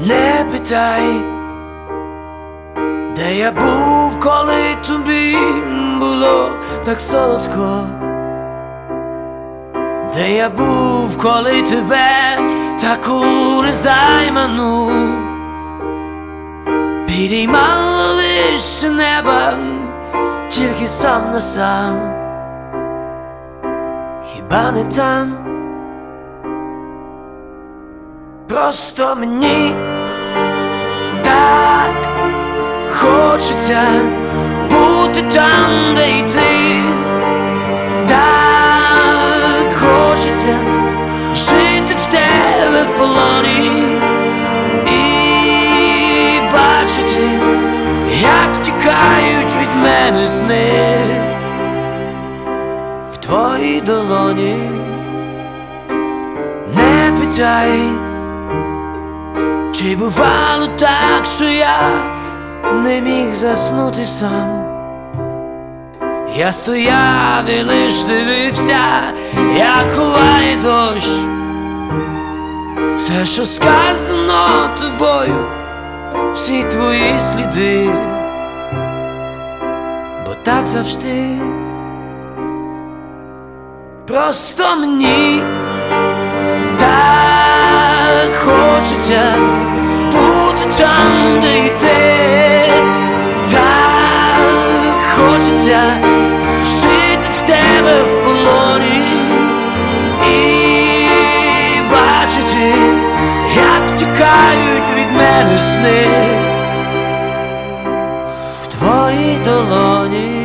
Næppe dig Da ja bów kolejnym bimbulo Tak solodko де я був, коли тебе таку незайману Підіймало вище неба, тільки сам на сам, хіба не там? Просто мені так хочеться бути там, де мене сни в твоїй долоні. Не питай. Чи бувало так, що я не міг заснути сам? Я стояв і лиш дивився, як ховає дощ, все, що сказано тобою, всі твої сліди, так завжди, просто мені так хочеться бути там, де й ти так хочеться жити в тебе в полоні і бачити, як тікають від мене сни в твоїй долоні.